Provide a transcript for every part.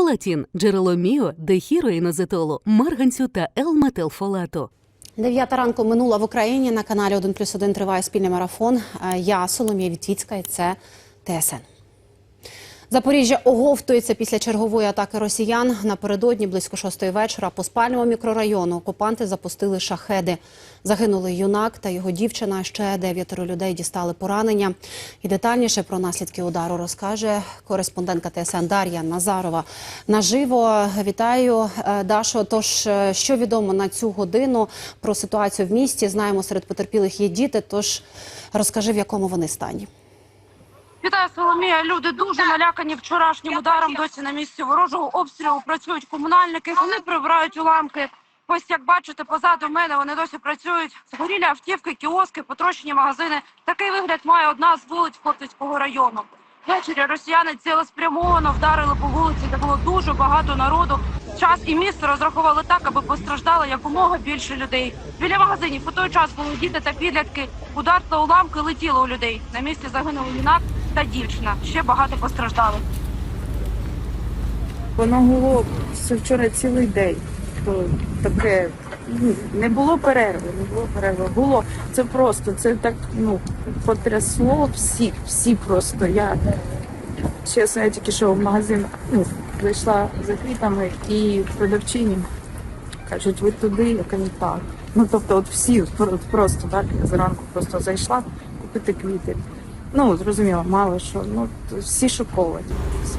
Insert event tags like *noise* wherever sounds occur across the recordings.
Фолатін – джерело міо, дехіроїнозетолу, марганцю та Л-метилфолату. Дев'ята ранку минула в Україні. На каналі 1 плюс 1 триває спільний марафон. Е, Я Соломія Вітвіцька і це ТСН. Запоріжжя оговтується після чергової атаки росіян. Напередодні близько шостої вечора по спальному мікрорайону окупанти запустили шахеди. Загинули юнак та його дівчина. Ще дев'ятеро людей дістали поранення. І детальніше про наслідки удару розкаже кореспондентка ТСН Дар'я Назарова. Наживо вітаю Е, Дашо. Тож е, що відомо на цю годину про ситуацію в місті? Знаємо, серед потерпілих є діти. Тож розкажи, в якому вони стані. Вітаю, Соломія. Люди дуже налякані вчорашнім ударом. Досі на місці ворожого обстрілу працюють комунальники. Вони прибирають уламки. Ось як бачите, позаду мене вони досі працюють. Згорілі автівки, кіоски, потрощені магазини. Такий вигляд має одна з вулиць Хортицького району. Ввечері росіяни цілеспрямовано вдарили по вулиці, де було дуже багато народу. Час і місце розрахували так, аби постраждало якомога більше людей. Біля магазинів у той час були діти та підлітки. Удар та уламки летіли у людей. На місці загинули юнак та дівчина. Ще багато постраждалих. Воно гуло все вчора цілий день. То таке ну, не було перерви, не було перерви. Було це просто, це так ну потрясло всіх, всі просто. Я чесно, я тільки що в магазин ну, зайшла за квітами і продавчині кажуть, ви туди, я кажу, так. Ну тобто, от всі про- просто так. Я зранку просто зайшла купити квіти. Ну зрозуміло, мало що. Ну всі шоковані. Всі.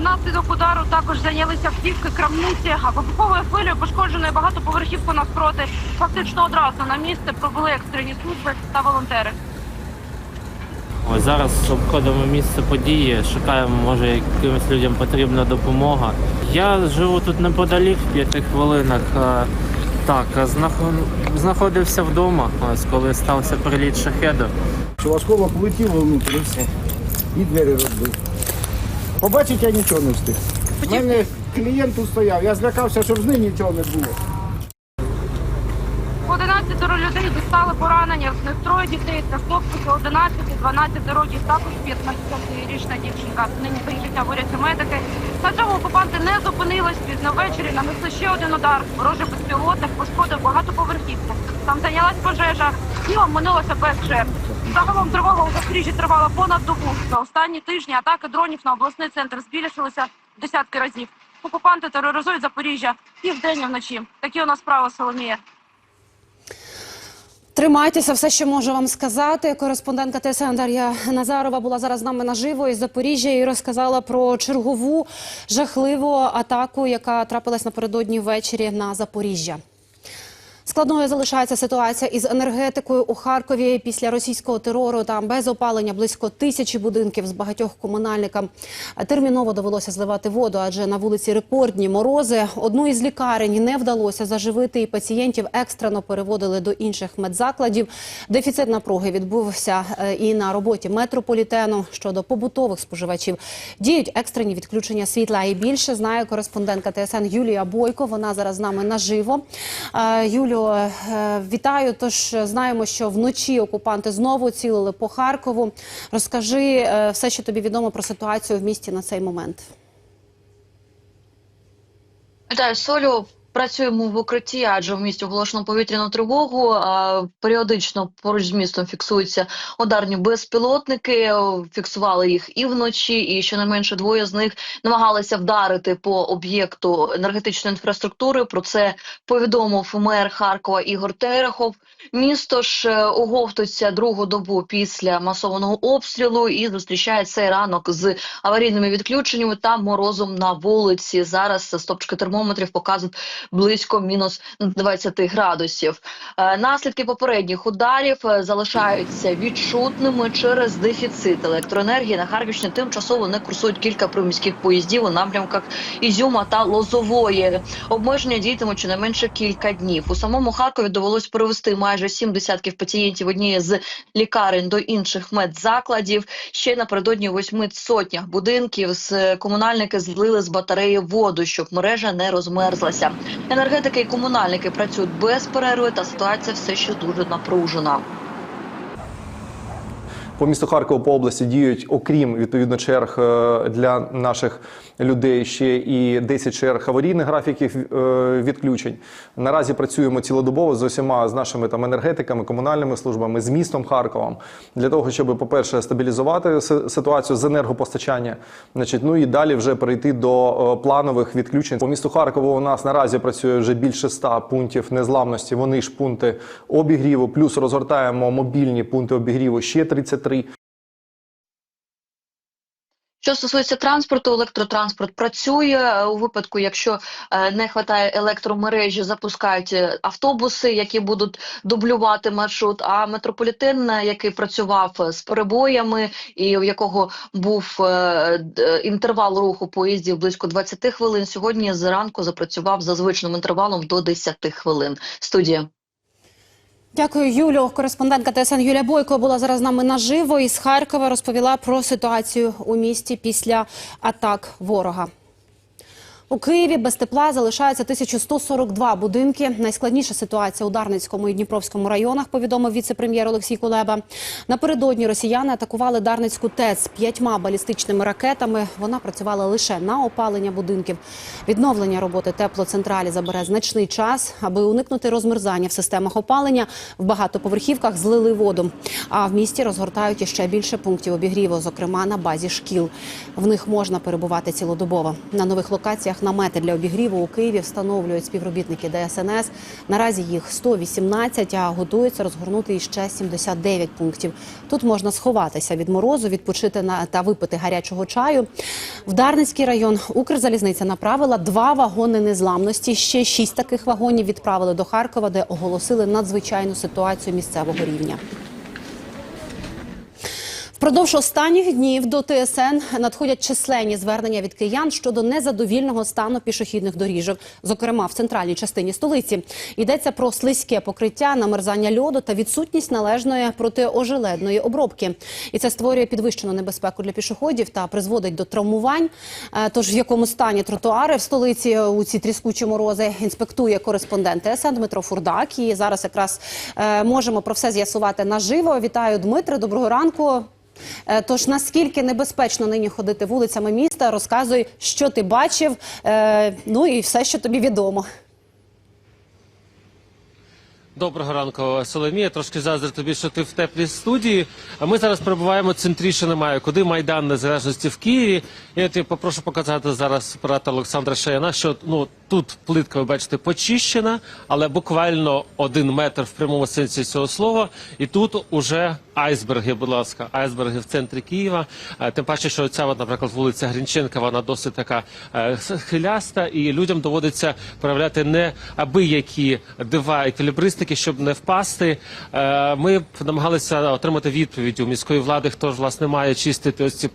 Внаслідок удару також зайнялися автівки, крамниці, а вибуховою хвилею пошкодженою багатоповерхівку навпроти. Фактично одразу на місце пробули екстрені служби та волонтери. Ось зараз обходимо місце події, шукаємо, може якимось людям потрібна допомога. Я живу тут неподалік, в п'яти хвилинах. Так, знаходився вдома, ось коли стався приліт шахеду. Осколок влетіло внутрі і все. І двері розбив. Побачити я нічого не встиг. У мене клієнт тут стояв, я злякався, щоб з ним нічого не було. 11 людей дістали поранення, з них троє дітей та хлопчики 11, 12 років, також 15-річна дівчинка. Нині приїждження борються медики. На цьому окупанти не зупинились. Пізно ввечері нанесли ще один удар. Ворожий безпілотник пошкодив багатоповерхівку. Там зайнялась пожежа і оминулося без жертв. Загалом тривога у Запоріжжі тривала понад добу. За останні тижні атаки дронів на обласний центр збільшилися десятки разів. Окупанти тероризують Запоріжжя і вдень, і вночі. Такі у нас справи, Соломія. Тримайтеся, все, що можу вам сказати. Кореспондентка ТСН Дар'я Назарова була зараз з нами наживо із Запоріжжя і розказала про чергову жахливу атаку, яка трапилась напередодні ввечері на Запоріжжя. Складною залишається ситуація із енергетикою у Харкові після російського терору. Там без опалення близько тисячі будинків з багатьох комунальникам. Терміново довелося зливати воду, адже на вулиці рекордні морози. Одну із лікарень не вдалося заживити, і пацієнтів екстрено переводили до інших медзакладів. Дефіцит напруги відбувся е, і на роботі метрополітену щодо побутових споживачів. Діють екстрені відключення світла. І більше знає кореспондентка ТСН Юлія Бойко. Вона зараз з нами наживо. Е, Юлю, е, вітаю. Тож знаємо, що вночі окупанти знову цілили по Харкову. Розкажи е, все, що тобі відомо про ситуацію в місті на цей момент. Вітаю, Солю. Працюємо в укритті, адже в місті оголошено повітряну тривогу. Періодично поруч з містом фіксуються ударні безпілотники. Фіксували їх і вночі, і щонайменше двоє з них намагалися вдарити по об'єкту енергетичної інфраструктури. Про це повідомив мер Харкова Ігор Терехов. Місто ж е, оговтується другу добу після масованого обстрілу і зустрічає цей ранок з аварійними відключеннями та морозом на вулиці. Зараз стопчики термометрів показують близько мінус 20 градусів. Е, Наслідки попередніх ударів е, залишаються відчутними через дефіцит електроенергії. На Харківщині тимчасово не курсують кілька приміських поїздів у напрямках Ізюма та Лозової. Обмеження діятимуть щонайменше кілька днів. У самому Харкові довелось перевести майже сім десятків пацієнтів однієї з лікарень до інших медзакладів. Ще напередодні восьми сотнях будинків з комунальники злили з батареї воду, щоб мережа не розмерзлася. Енергетики і комунальники працюють без перерви, та ситуація все ще дуже напружена. По місту Харкова по області діють, окрім відповідно черг е, для наших людей ще і 10 черг аварійних графіків е, відключень. Наразі працюємо цілодобово з усіма з нашими там енергетиками, комунальними службами, з містом Харковом для того, щоб, по-перше, стабілізувати ситуацію з енергопостачання, значить, ну і далі вже перейти до е, планових відключень. По місту Харкову у нас наразі працює вже більше 100 пунктів незламності. Вони ж пункти обігріву, плюс розгортаємо мобільні пункти обігріву ще 33. Що стосується транспорту, електротранспорт працює Е, у випадку, якщо е, не вистачає електромережі, запускають е, автобуси, які будуть дублювати маршрут. А метрополітен, який працював з перебоями, і у якого був інтервал руху поїздів близько 20 хвилин, сьогодні зранку запрацював за звичним інтервалом до 10 хвилин. Студія. Дякую, Юлю. Кореспондентка ТСН Юлія Бойко була зараз з нами наживо із Харкова. Розповіла про ситуацію у місті після атак ворога. У Києві без тепла залишається 1142 будинки. Найскладніша ситуація у Дарницькому і Дніпровському районах, повідомив віце-прем'єр Олексій Кулеба. Напередодні росіяни атакували Дарницьку ТЕЦ п'ятьма балістичними ракетами. Вона працювала лише на опалення будинків. Відновлення роботи теплоцентралі забере значний час, аби уникнути розмерзання в системах опалення. В багатоповерхівках злили воду. А в місті розгортають іще більше пунктів обігріву, зокрема на базі шкіл. В них можна перебувати цілодобово. На нових локаціях намети для обігріву у Києві встановлюють співробітники ДСНС. Наразі їх 118, а готуються розгорнути іще 79 пунктів. Тут можна сховатися від морозу, відпочити на та випити гарячого чаю. В Дарницький район Укрзалізниця направила два вагони незламності. Ще шість таких вагонів відправили до Харкова, де оголосили надзвичайну ситуацію місцевого рівня. Впродовж останніх днів до ТСН надходять численні звернення від киян щодо незадовільного стану пішохідних доріжок, зокрема в центральній частині столиці. Йдеться про слизьке покриття, намерзання льоду та відсутність належної протиожеледної обробки. І це створює підвищену небезпеку для пішоходів та призводить до травмувань. Е, Тож в якому стані тротуари в столиці у ці тріскучі морози інспектує кореспондент ТСН Дмитро Фурдак. І зараз якраз е, можемо про все з'ясувати наживо. Вітаю, Дмитре. Доброго ранку. Е, Тож наскільки небезпечно нині ходити вулицями міста, розказуй, що ти бачив, е, ну і все, що тобі відомо. Доброго ранку, Соломія. Трошки заздрю тобі, що ти в теплій студії. А ми зараз перебуваємо центріше немає. Куди Майдан Незалежності в Києві. Я тебе попрошу показати зараз оператора Олександра Шаяна, що ну тут плитка, ви бачите, почищена, але буквально один метр в прямому сенсі цього слова. І тут уже айсберги, будь ласка, айсберги в центрі Києва. Е, Тим паче, що ця, наприклад, вулиця Грінченка, вона досить така е, хиляста, і людям доводиться проявляти не аби які дива еквілібристики, щоб не впасти. Е, Ми намагалися отримати відповідь у міської влади, хто ж власне має чистити ось ці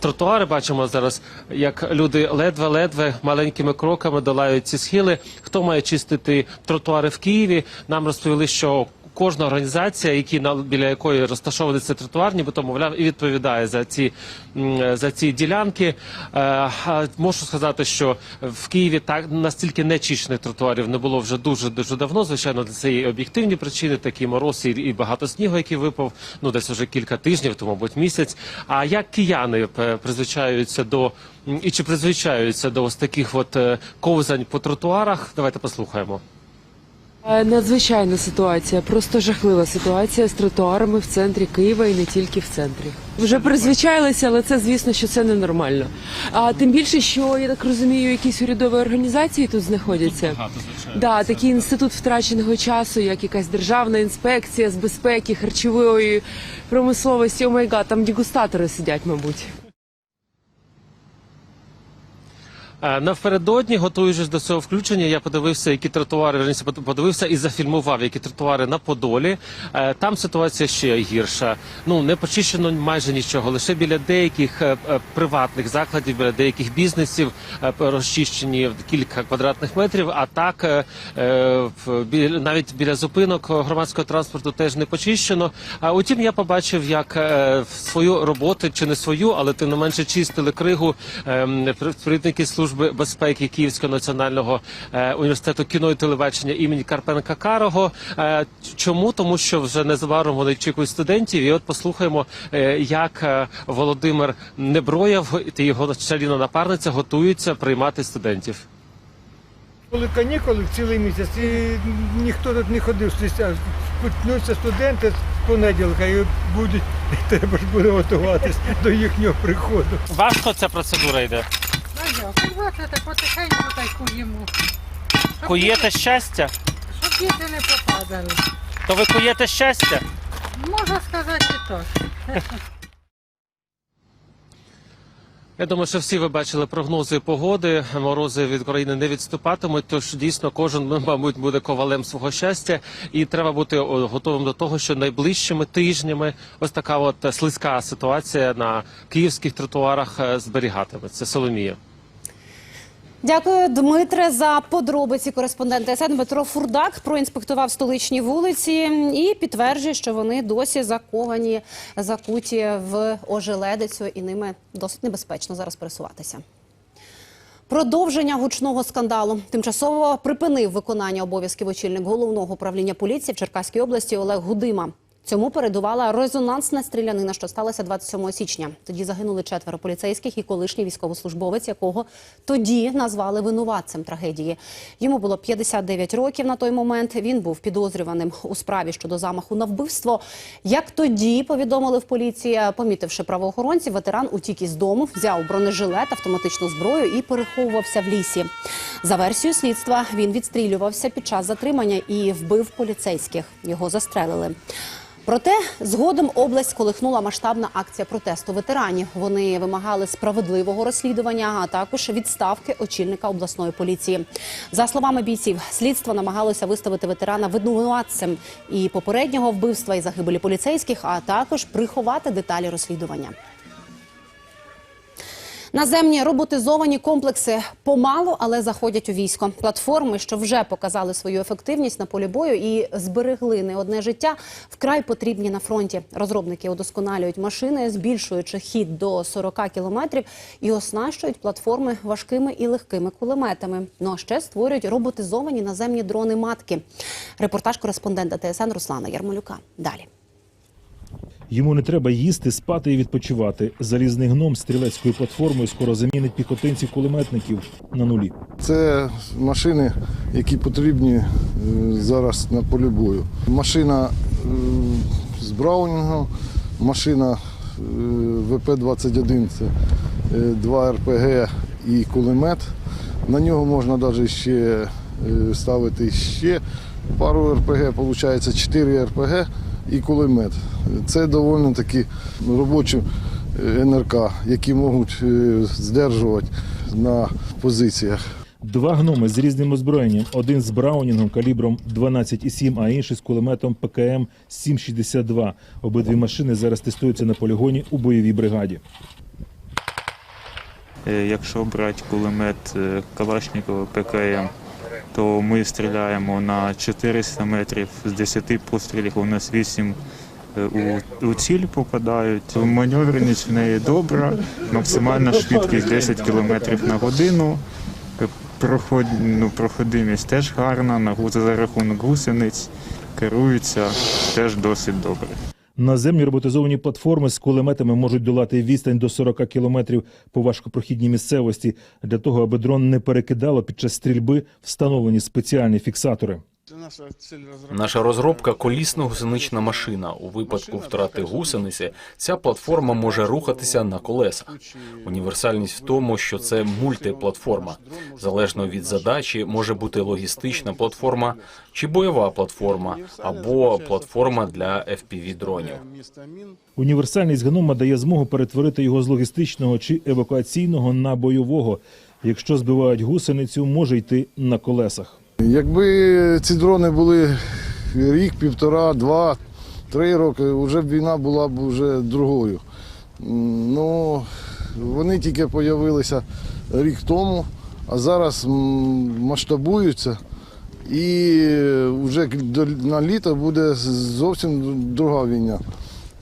тротуари. Бачимо зараз, як люди ледве-ледве маленькими кроками долають ці схили. Хто має чистити тротуари в Києві? Нам розповіли, що кожна організація, які на біля якої розташований цей тротуар, нібито мовляв і відповідає за ці за ці ділянки. Е, можу сказати, що в Києві так настільки нечищених тротуарів не було вже дуже дуже давно. Звичайно, це є об'єктивні причини, такі мороз і, і багато снігу, який випав. Ну десь вже кілька тижнів, то мабуть місяць. А як кияни е, призвичаються до і чи призвичаються до ось таких от е, ковзань по тротуарах? Давайте послухаємо. Е, Надзвичайна ситуація, просто жахлива ситуація з тротуарами в центрі Києва і не тільки в центрі. Вже призвичайлися, але це звісно, що це ненормально. А тим більше, що я так розумію, якісь урядові організації тут знаходяться. Да, такий інститут втраченого часу, як якась державна інспекція з безпеки, харчової промисловості. О май гад, там дегустатори сидять, мабуть. Е, Напередодні, готуючись до цього включення, я подивився, які тротуари верніше, подивився і зафільмував, які тротуари на Подолі. Е, Там ситуація ще гірша. Ну не почищено майже нічого. Лише біля деяких е, е, приватних закладів, біля деяких бізнесів е, розчищені кілька квадратних метрів. А так е, е, навіть біля зупинок громадського транспорту теж не почищено. А утім, я побачив, як е, свою роботу чи не свою, але тим не менше чистили кригу ем, служби служби безпеки Київського національного е, університету кіно і телебачення імені Карпенка Карого. Е, чому? Тому що вже незабаром вони очікують студентів. І от послухаємо, е, як Володимир Неброєв та його чарівна напарниця готуються приймати студентів. Були канікули цілий місяць і ніхто тут не ходив. Почнуться студенти з понеділка і будуть, *laughs* треба ж буде готуватись до їхнього приходу. Важко ця процедура йде. Ну, бачите, потихеньку та й куємо. Куєте щастя? Щоб діти не попадали. То ви куєте щастя? Можна сказати і так. Я думаю, що всі ви бачили прогнози погоди. Морози від країни не відступатимуть. Тож дійсно кожен, мабуть, буде ковалем свого щастя, і треба бути о, готовим до того, що найближчими тижнями ось така от слизька ситуація на київських тротуарах е, зберігатиметься. Соломія. Дякую, Дмитре, за подробиці. Кореспондент ТСН Дмитро Фурдак проінспектував столичні вулиці і підтверджує, що вони досі заковані, закуті в ожеледицю, і ними досить небезпечно зараз пересуватися. Продовження гучного скандалу тимчасово припинив виконання обов'язків очільник головного управління поліції в Черкаській області Олег Гудима. Цьому передувала резонансна стрілянина, що сталася 27 січня. Тоді загинули четверо поліцейських і колишній військовослужбовець, якого тоді назвали винуватцем трагедії. Йому було 59 років на той момент. Він був підозрюваним у справі щодо замаху на вбивство. Як тоді повідомили в поліції, помітивши правоохоронців, ветеран утік із дому, взяв бронежилет, автоматичну зброю і переховувався в лісі. За версією слідства він відстрілювався під час затримання і вбив поліцейських. Його застрелили. Проте згодом область колихнула масштабна акція протесту ветеранів. Вони вимагали справедливого розслідування, а також відставки очільника обласної поліції. За словами бійців, слідство намагалося виставити ветерана винуватцем і попереднього вбивства і загибелі поліцейських, а також приховати деталі розслідування. Наземні роботизовані комплекси помалу, але заходять у військо. Платформи, що вже показали свою ефективність на полі бою і зберегли не одне життя, вкрай потрібні на фронті. Розробники удосконалюють машини, збільшуючи хід до 40 кілометрів і оснащують платформи важкими і легкими кулеметами. Ну а ще створюють роботизовані наземні дрони матки. Репортаж кореспондента ТСН Руслана Ярмолюка. Далі. Йому не треба їсти, спати і відпочивати. Залізний гном стрілецькою платформою скоро замінить піхотинців-кулеметників на нулі. Це машини, які потрібні е, зараз на полі бою. Машина е, з Браунінгом, машина е, ВП-21 це два РПГ і кулемет. На нього можна навіть ще ставити ще пару РПГ, виходить 4 РПГ і кулемет. Це доволі такі робочі е, НРК, які можуть е, здержувати на позиціях. Два гноми з різним озброєнням: один з браунінгом калібром 12,7, а інший з кулеметом ПКМ 7,62. Обидві машини зараз тестуються на полігоні у бойовій бригаді. Е, Якщо брати кулемет Калашникова ПКМ, то ми стріляємо на 400 метрів з 10 пострілів. У нас 8 у, у ціль попадають. Маневреність в неї добра, максимальна швидкість 10 км на годину. Е, Проход, ну, проходимість теж гарна, на за рахунок гусениць керується теж досить добре. Наземні роботизовані платформи з кулеметами можуть долати відстань до 40 кілометрів по важкопрохідній місцевості. Для того, аби дрон не перекидало під час стрільби, встановлені спеціальні фіксатори. Наша розробка колісно-гусенична машина. У випадку втрати гусениці ця платформа може рухатися на колесах. Універсальність в тому, що це мультиплатформа. Залежно від задачі, може бути логістична платформа чи бойова платформа, або платформа для fpv дронів. Універсальність гнома дає змогу перетворити його з логістичного чи евакуаційного на бойового. Якщо збивають гусеницю, може йти на колесах. Якби ці дрони були рік, півтора, два, три роки, вже б війна була б вже другою. Ну, вони тільки з'явилися рік тому, а зараз масштабуються. І вже на літо буде зовсім друга війна.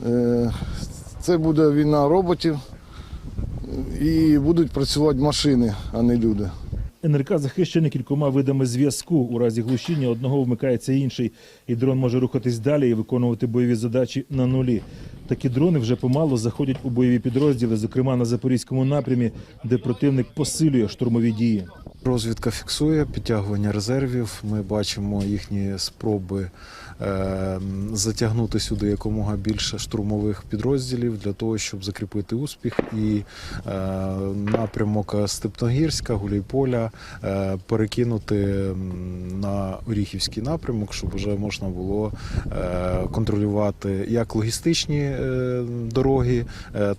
Е, Це буде війна роботів, і будуть працювати машини, а не люди. НРК захищений кількома видами зв'язку. У разі глушіння одного вмикається інший, і дрон може рухатись далі і виконувати бойові задачі на нулі. Такі дрони вже помалу заходять у бойові підрозділи, зокрема на запорізькому напрямі, де противник посилює штурмові дії. Розвідка фіксує підтягування резервів. Ми бачимо їхні спроби затягнути сюди якомога більше штурмових підрозділів для того, щоб закріпити успіх. І е, напрямок Степногірська, Гуляйполя е, перекинути на Оріхівський напрямок, щоб вже можна було е, контролювати як логістичні дороги,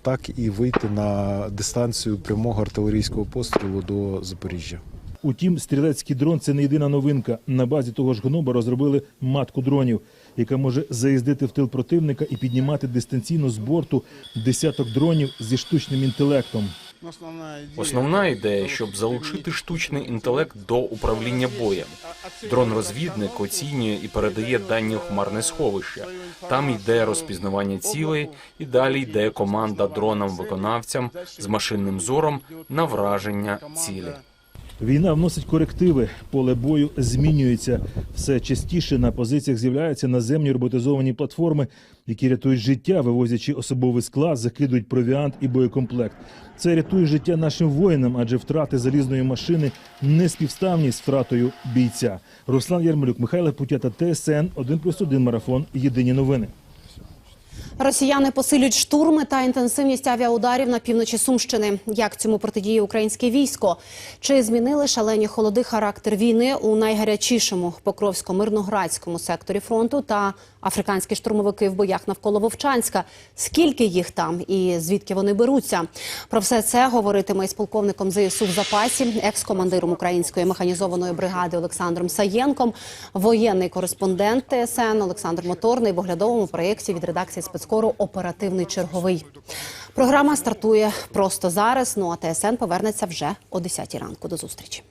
так і вийти на дистанцію прямого артилерійського пострілу до Запоріжжя. Утім, стрілецький дрон це не єдина новинка. На базі того ж гноба розробили матку дронів, яка може заїздити в тил противника і піднімати дистанційно з борту десяток дронів зі штучним інтелектом. Основна ідея, щоб залучити штучний інтелект до управління боєм. Дрон-розвідник оцінює і передає дані у хмарне сховище. Там йде розпізнавання цілей, і далі йде команда дронам-виконавцям з машинним зором на враження цілі. Війна вносить корективи, поле бою змінюється. Все частіше на позиціях з'являються наземні роботизовані платформи, які рятують життя, вивозячи особовий склад, закидують провіант і боєкомплект. Це рятує життя нашим воїнам, адже втрати залізної машини не співставні з втратою бійця. Руслан Ярмолюк, Михайло Путята, ТСН 1+,1 марафон. Єдині новини. Росіяни посилюють штурми та інтенсивність авіаударів на півночі Сумщини. Як цьому протидіє українське військо? Чи змінили шалені холоди характер війни у найгарячішому Покровсько-Мирноградському секторі фронту та африканські штурмовики в боях навколо Вовчанська? Скільки їх там і звідки вони беруться? Про все це говоритиме із полковником ЗСУ в запасі, екс-командиром української механізованої бригади Олександром Саєнком, воєнний кореспондент ТСН Олександр Моторний в оглядовому проєкті від редакції спецкору Оперативний черговий. Програма стартує просто зараз. Ну а ТСН повернеться вже о 10 ранку. До зустрічі.